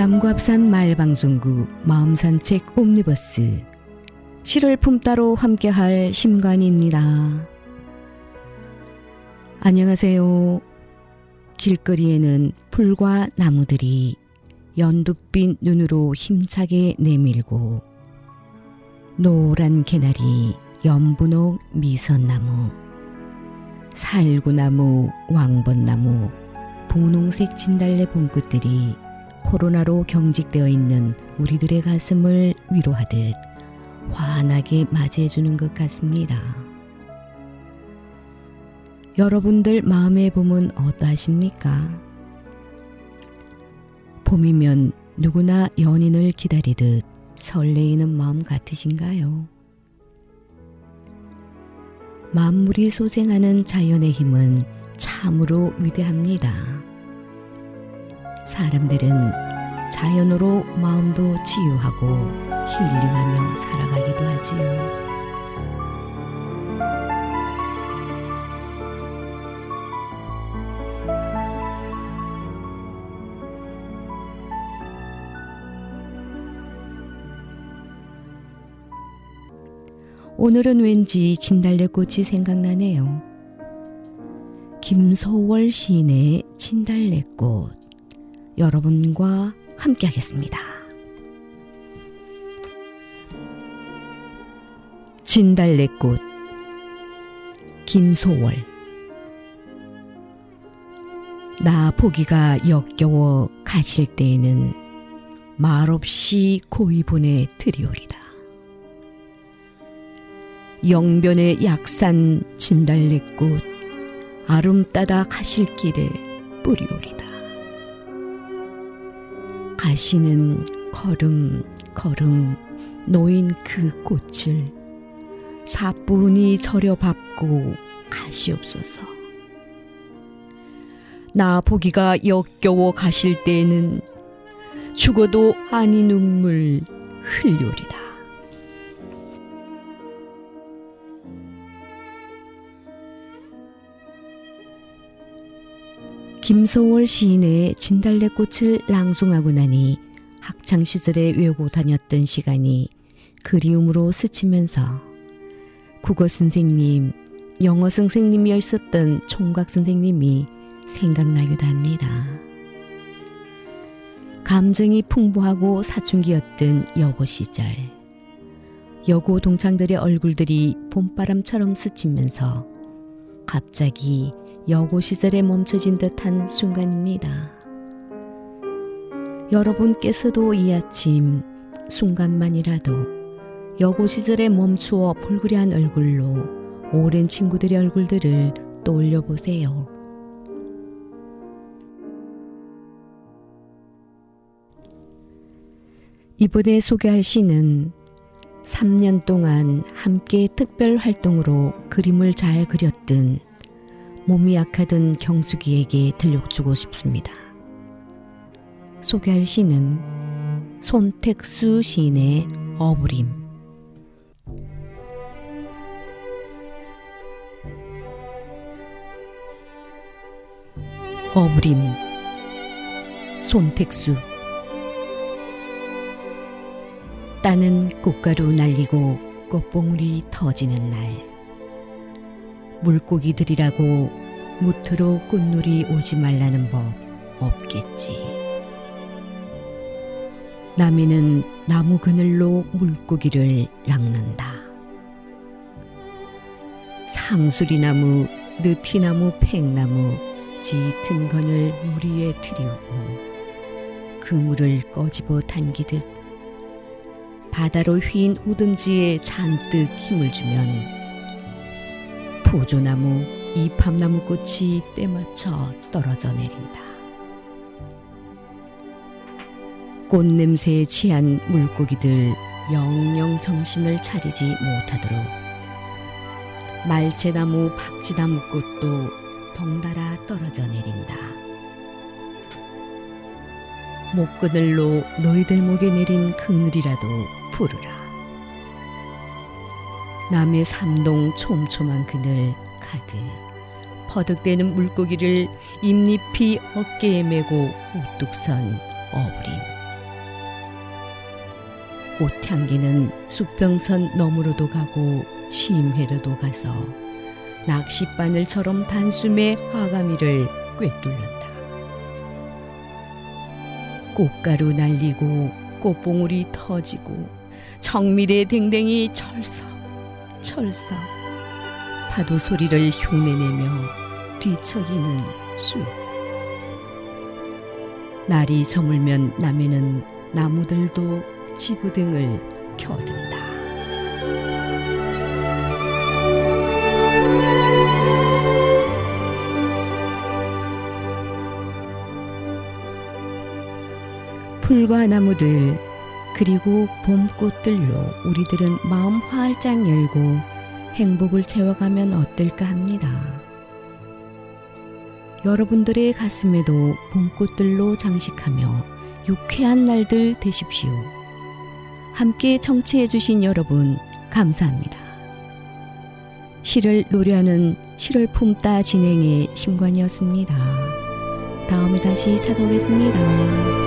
남구합산 마을방송국 마음산책 옴니버스 7월 품따로 함께할 심관입니다. 안녕하세요. 길거리에는 풀과 나무들이 연두빛 눈으로 힘차게 내밀고 노란 개나리, 연분홍 미선나무, 살구나무, 왕번나무, 분홍색 진달래 봄꽃들이 코로나로 경직되어 있는 우리들의 가슴을 위로하듯 환하게 맞이해주는 것 같습니다. 여러분들 마음의 봄은 어떠하십니까? 봄이면 누구나 연인을 기다리듯 설레이는 마음 같으신가요? 만물이 소생하는 자연의 힘은 참으로 위대합니다. 사람들은 자연으로 마음도 치유하고 힐링하며 살아가기도 하지요. 오늘은 왠지 진달래꽃이 생각나네요. 김소월 시인의 진달래꽃 여러분과 함께 하겠습니다. 진달래꽃 김소월 나 보기가 역겨워 가실 때에는 말없이 고이 보내 드리오리다. 영변의 약산 진달래꽃 아름따다 가실 길에 뿌리오리다. 가시는 걸음 걸음 놓인 그 꽃을 사뿐히 절여 밟고 가시옵소서. 나 보기가 역겨워 가실 때에는 죽어도 아니 눈물 흘리오리다. 김소월 시인의 진달래꽃을 낭송하고 나니 학창 시절에 외우고 다녔던 시간이 그리움으로 스치면서 국어 선생님, 영어 선생님이었었던 총각 선생님이 생각나기도 합니다. 감정이 풍부하고 사춘기였던 여고 시절. 여고 동창들의 얼굴들이 봄바람처럼 스치면서 갑자기 여고 시절에 멈춰진 듯한 순간입니다. 여러분께서도 이 아침 순간만이라도 여고 시절에 멈추어 불그레한 얼굴로 오랜 친구들의 얼굴들을 떠올려 보세요. 이번에 소개할 시는 3년 동안 함께 특별 활동으로 그림을 잘 그렸던 몸이 약하던 경숙이에게 들려주고 싶습니다. 소개할 시는 손택수 시인의 어부림. 어부림. 손택수. 따는 꽃가루 날리고 꽃봉울이 터지는 날 물고기들이라고 무트로 꽃놀이 오지 말라는 법 없겠지. 나미는 나무 그늘로 물고기를 낚는다. 상수리나무, 느티나무, 팽나무, 짙은 건을 물 위에 들이우고 그 물을 꺼집어 당기듯 바다로 휜 우등지에 잔뜩 힘을 주면 푸조나무, 이팝나무 꽃이 때맞춰 떨어져 내린다. 꽃 냄새에 취한 물고기들 영영 정신을 차리지 못하도록 말채나무, 박쥐나무 꽃도 덩달아 떨어져 내린다. 목그늘로 너희들 목에 내린 그늘이라도 부르라. 남의 삼동 촘촘한 그늘 가득 퍼득대는 물고기를 잎잎이 어깨에 메고 우뚝 선 어부림. 꽃향기는 수평선 너머로도 가고 심해로도 가서 낚싯바늘처럼 단숨에 화가미를 꿰뚫는다. 꽃가루 날리고 꽃봉오리 터지고 청미래 댕댕이 철썩 철썩 파도 소리를 흉내내며 뒤척이는 숲 날이 저물면 남해는 나무들도 지부등을 켜든다. 풀과 나무들 그리고 봄꽃들로 우리들은 마음 활짝 열고 행복을 채워가면 어떨까 합니다. 여러분들의 가슴에도 봄꽃들로 장식하며 유쾌한 날들 되십시오. 함께 청취해주신 여러분, 감사합니다. 시를 노래하는 시를 품다 진행의 심관이었습니다. 다음에 다시 찾아오겠습니다.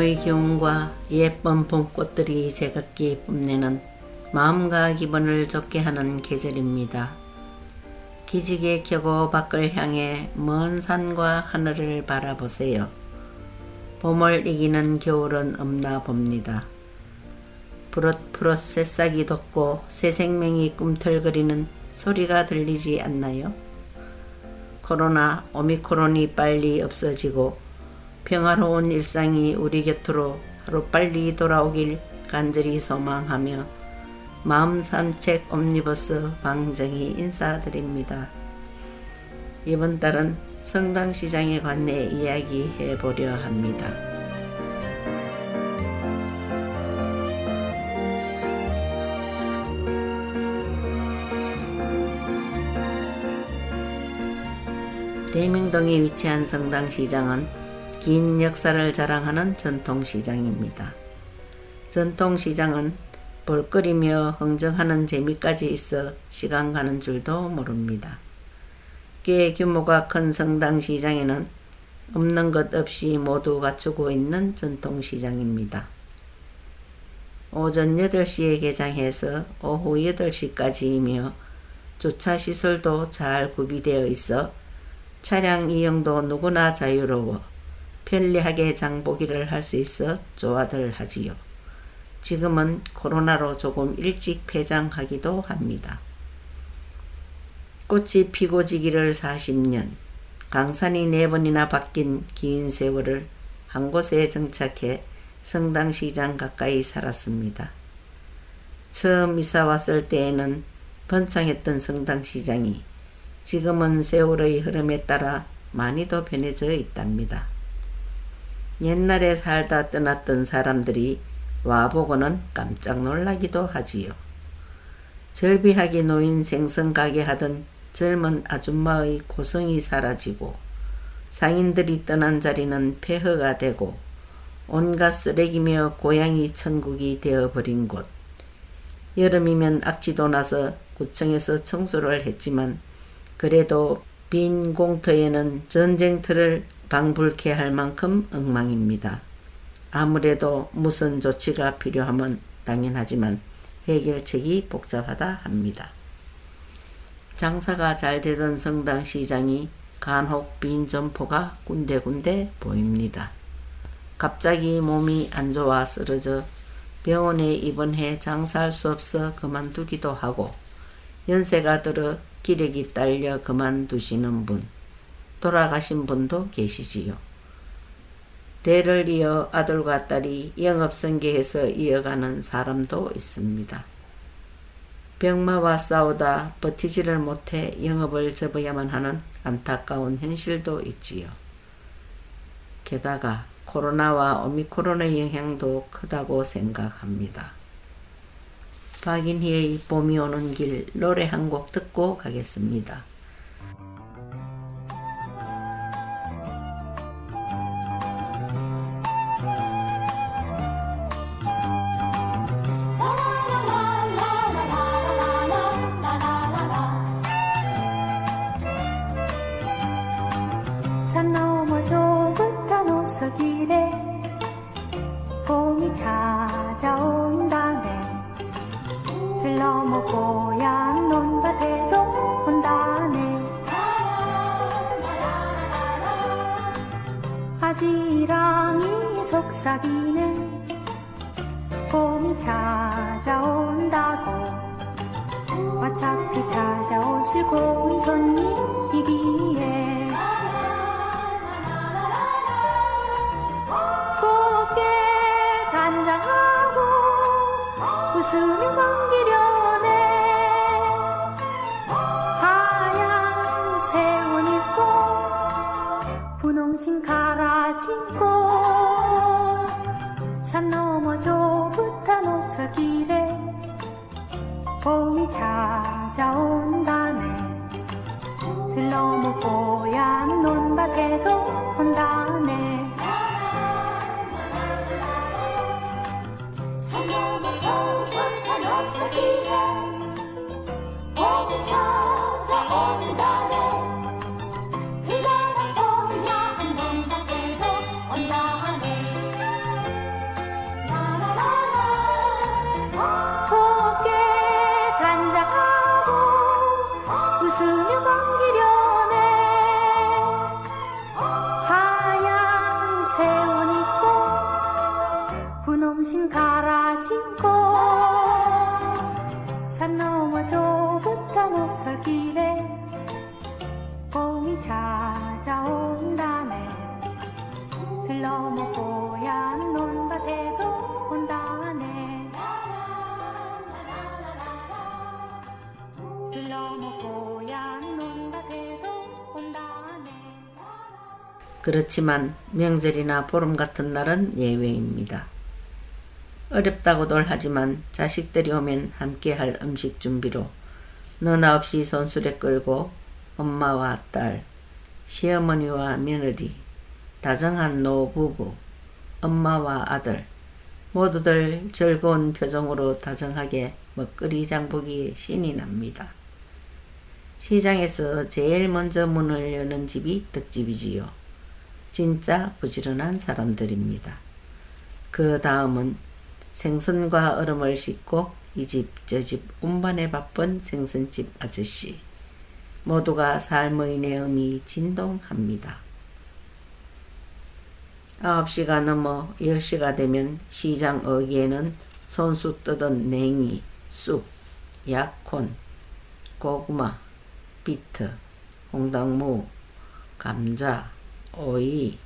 봄의 기운과 예쁜 봄꽃들이 제각기 뽐내는 마음과 기분을 좋게 하는 계절입니다. 기지개 켜고 밖을 향해 먼 산과 하늘을 바라보세요. 봄을 이기는 겨울은 없나 봅니다. 푸릇푸릇 새싹이 돋고 새 생명이 꿈틀거리는 소리가 들리지 않나요? 코로나 오미크론이 빨리 없어지고 평화로운 일상이 우리 곁으로 하루빨리 돌아오길 간절히 소망하며 마음 산책 옴니버스 방정희 인사드립니다. 이번 달은 성당시장에 관해 이야기해 보려 합니다. 대명동에 위치한 성당시장은 긴 역사를 자랑하는 전통시장입니다. 전통시장은 볼거리며 흥정하는 재미까지 있어 시간 가는 줄도 모릅니다. 꽤 규모가 큰 성당시장에는 없는 것 없이 모두 갖추고 있는 전통시장입니다. 오전 8시에 개장해서 오후 8시까지이며 주차 시설도 잘 구비되어 있어 차량 이용도 누구나 자유로워 편리하게 장보기를 할 수 있어 좋아들 하지요. 지금은 코로나로 조금 일찍 폐장하기도 합니다. 꽃이 피고 지기를 40년, 강산이 네 번이나 바뀐 긴 세월을 한 곳에 정착해 성당시장 가까이 살았습니다. 처음 이사 왔을 때에는 번창했던 성당시장이 지금은 세월의 흐름에 따라 많이도 변해져 있답니다. 옛날에 살다 떠났던 사람들이 와보고는 깜짝 놀라기도 하지요. 절비하게 놓인 생선 가게 하던 젊은 아줌마의 고성이 사라지고 상인들이 떠난 자리는 폐허가 되고 온갖 쓰레기며 고양이 천국이 되어버린 곳. 여름이면 악취도 나서 구청에서 청소를 했지만 그래도 빈 공터에는 전쟁터를 방불케 할 만큼 엉망입니다. 아무래도 무슨 조치가 필요하면 당연하지만 해결책이 복잡하다 합니다. 장사가 잘 되던 성당 시장이 간혹 빈 점포가 군데군데 보입니다. 갑자기 몸이 안 좋아 쓰러져 병원에 입원해 장사할 수 없어 그만두기도 하고 연세가 들어 기력이 딸려 그만두시는 분, 돌아가신 분도 계시지요. 대를 이어 아들과 딸이 영업성계해서 이어가는 사람도 있습니다. 병마와 싸우다 버티지를 못해 영업을 접어야만 하는 안타까운 현실도 있지요. 게다가 코로나와 오미크론의 영향도 크다고 생각합니다. 박인희의 봄이 오는 길 노래 한 곡 듣고 가겠습니다. 산 너머 좁은 노석길에 봄이 찾아온다네. 들 넘어 고향 논밭에도 온다네. 아지랑이 속삭이네 봄이 찾아온다고. 어차피 찾아오실 고운 손님이기에 웃으며 반기 그렇지만 명절이나 보름 같은 날은 예외입니다. 어렵다고들 하지만 자식들이 오면 함께 할 음식 준비로 너나 없이 손수레 끌고 엄마와 딸, 시어머니와 며느리, 다정한 노부부, 엄마와 아들 모두들 즐거운 표정으로 다정하게 먹거리 장보기 신이 납니다. 시장에서 제일 먼저 문을 여는 집이 떡집이지요. 진짜 부지런한 사람들입니다. 그 다음은 생선과 얼음을 싣고 이 집 저 집 운반에 바쁜 생선집 아저씨. 모두가 삶의 내음이 진동합니다. 9시가 넘어 10시가 되면 시장 어귀에는 손수 뜨던 냉이, 쑥, 약혼, 고구마, 비트, 홍당무, 감자, 오이,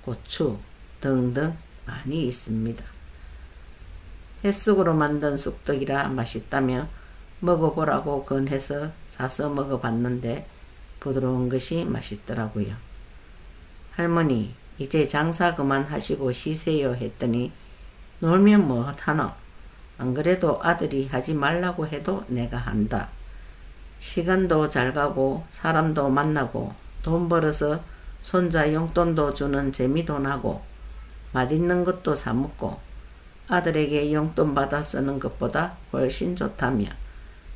고추 등등 많이 있습니다. 햇쑥으로 만든 쑥떡이라 맛있다며 먹어보라고 권해서 사서 먹어봤는데 부드러운 것이 맛있더라고요. 할머니, 이제 장사 그만하시고 쉬세요 했더니 놀면 뭐 하노? 안 그래도 아들이 하지 말라고 해도 내가 한다. 시간도 잘 가고 사람도 만나고 돈 벌어서 손자 용돈도 주는 재미도 나고 맛있는 것도 사 먹고 아들에게 용돈 받아 쓰는 것보다 훨씬 좋다며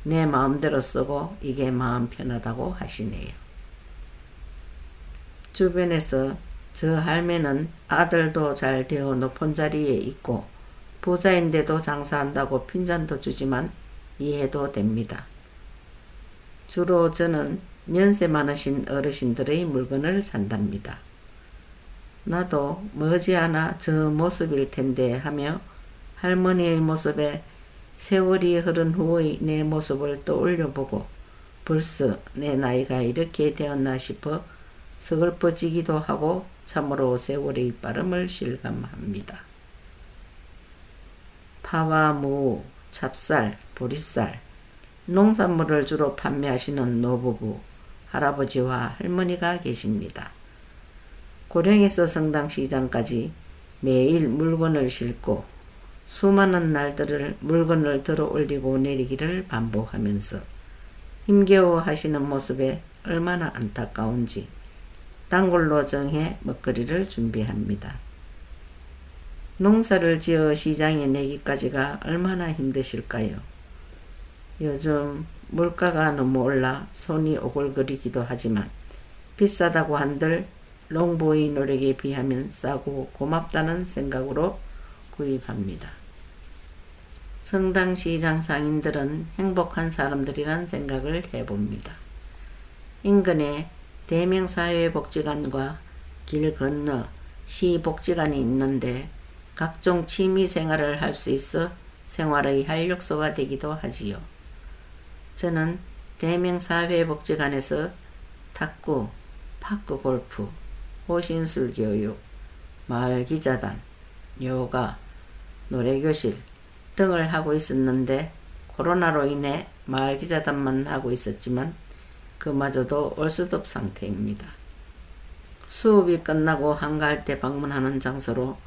내 마음대로 쓰고 이게 마음 편하다고 하시네요. 주변에서 저 할매는 아들도 잘 되어 높은 자리에 있고 부자인데도 장사한다고 핀잔도 주지만 이해도 됩니다. 주로 저는 연세 많으신 어르신들의 물건을 산답니다. 나도 머지않아 저 모습일 텐데 하며 할머니의 모습에 세월이 흐른 후의 내 모습을 떠올려보고 벌써 내 나이가 이렇게 되었나 싶어 서글퍼지기도 하고 참으로 세월의 빠름을 실감합니다. 파와 무, 찹쌀, 보리쌀, 농산물을 주로 판매하시는 노부부, 할아버지와 할머니가 계십니다. 고령에서 성당시장까지 매일 물건을 싣고 수많은 날들을 물건을 들어 올리고 내리기를 반복하면서 힘겨워 하시는 모습에 얼마나 안타까운지 단골로 정해 먹거리를 준비합니다. 농사를 지어 시장에 내기까지가 얼마나 힘드실까요? 요즘 물가가 너무 올라 손이 오글거리기도 하지만 비싸다고 한들 농부의 노력에 비하면 싸고 고맙다는 생각으로 구입합니다. 성당시장 상인들은 행복한 사람들이란 생각을 해봅니다. 인근에 대명사회복지관과 길 건너 시복지관이 있는데 각종 취미 생활을 할 수 있어 생활의 활력소가 되기도 하지요. 저는 대명사회복지관에서 탁구, 파크 골프, 호신술 교육, 마을 기자단, 요가, 노래교실 등을 하고 있었는데 코로나로 인해 마을 기자단만 하고 있었지만 그마저도 올수업 상태입니다. 수업이 끝나고 한가할 때 방문하는 장소로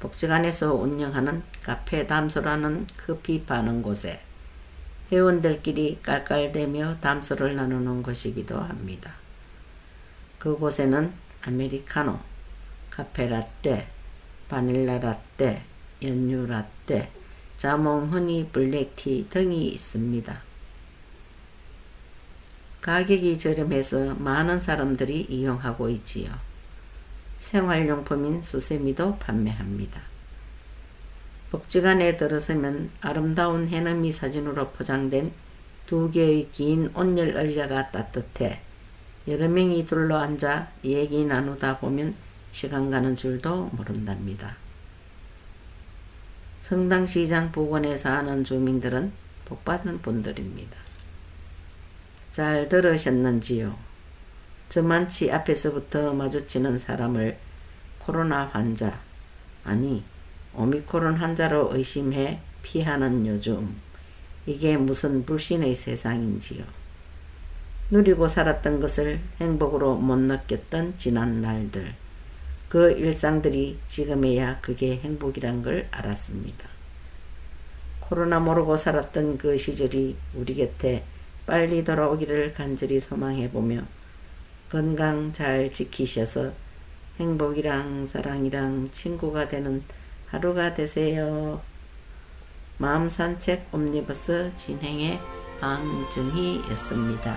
복지관에서 운영하는 카페 담소라는 커피 파는 곳에 회원들끼리 깔깔대며 담소를 나누는 곳이기도 합니다. 그곳에는 아메리카노, 카페라떼, 바닐라 라떼, 연유 라떼, 자몽 허니 블랙티 등이 있습니다. 가격이 저렴해서 많은 사람들이 이용하고 있지요. 생활용품인 수세미도 판매합니다. 복지관에 들어서면 아름다운 해넘이 사진으로 포장된 두 개의 긴 온열 의자가 따뜻해 여러 명이 둘러앉아 얘기 나누다 보면 시간 가는 줄도 모른답니다. 성당시장 부근에 사는 주민들은 복받은 분들입니다. 잘 들으셨는지요? 저만치 앞에서부터 마주치는 사람을 코로나 환자, 아니, 오미크론 환자로 의심해 피하는 요즘, 이게 무슨 불신의 세상인지요. 누리고 살았던 것을 행복으로 못 느꼈던 지난 날들, 그 일상들이 지금에야 그게 행복이란 걸 알았습니다. 코로나 모르고 살았던 그 시절이 우리 곁에 빨리 돌아오기를 간절히 소망해보며 건강 잘 지키셔서 행복이랑 사랑이랑 친구가 되는 하루가 되세요. 마음 산책 옴니버스 진행의 안정희였습니다.